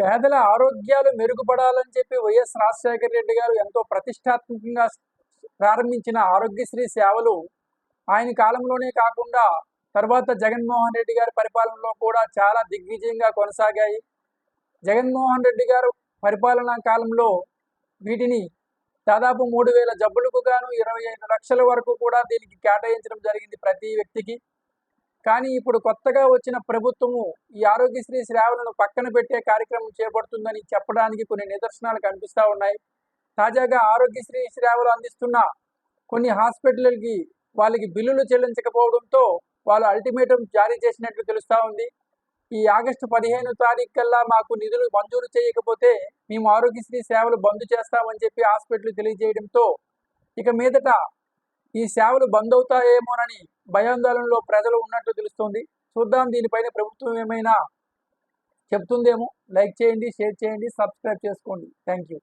పేదల ఆరోగ్యాలు మెరుగుపడాలని చెప్పి వైఎస్ రాజశేఖర రెడ్డి గారు ఎంతో ప్రతిష్టాత్మకంగా ప్రారంభించిన ఆరోగ్యశ్రీ సేవలు ఆయన కాలంలోనే కాకుండా తర్వాత జగన్మోహన్ రెడ్డి గారి పరిపాలనలో కూడా చాలా దిగ్విజయంగా కొనసాగాయి. జగన్మోహన్ రెడ్డి గారు పరిపాలనా కాలంలో వీటిని దాదాపు మూడు వేల జబ్బులకు గాను ఇరవై ఐదు లక్షల వరకు కూడా దీనికి కేటాయించడం జరిగింది ప్రతి వ్యక్తికి. కానీ ఇప్పుడు కొత్తగా వచ్చిన ప్రభుత్వము ఈ ఆరోగ్యశ్రీ సేవలను పక్కన పెట్టే కార్యక్రమం చేపడుతుందని చెప్పడానికి కొన్ని నిదర్శనాలు కనిపిస్తూ ఉన్నాయి. తాజాగా ఆరోగ్యశ్రీ సేవలు అందిస్తున్న కొన్ని హాస్పిటల్కి వాళ్ళకి బిల్లులు చెల్లించకపోవడంతో వాళ్ళు అల్టిమేటం జారీ చేసినట్లు తెలుస్తూ ఉంది. ఈ ఆగస్టు పదిహేను తారీఖు కల్లా మాకు నిధులు మంజూరు చేయకపోతే మేము ఆరోగ్యశ్రీ సేవలు బంద్ చేస్తామని చెప్పి హాస్పిటల్ తెలియజేయడంతో ఇక మీదట ఈ సేవలు బంద్ అవుతాయేమోనని భయాందోళనలో ప్రజలు ఉన్నట్లు తెలుస్తోంది. చూద్దాం దీనిపైన ప్రభుత్వం ఏమైనా చెప్తుందేమో. లైక్ చేయండి షేర్ చేయండి సబ్స్క్రైబ్ చేసుకోండి. Thank you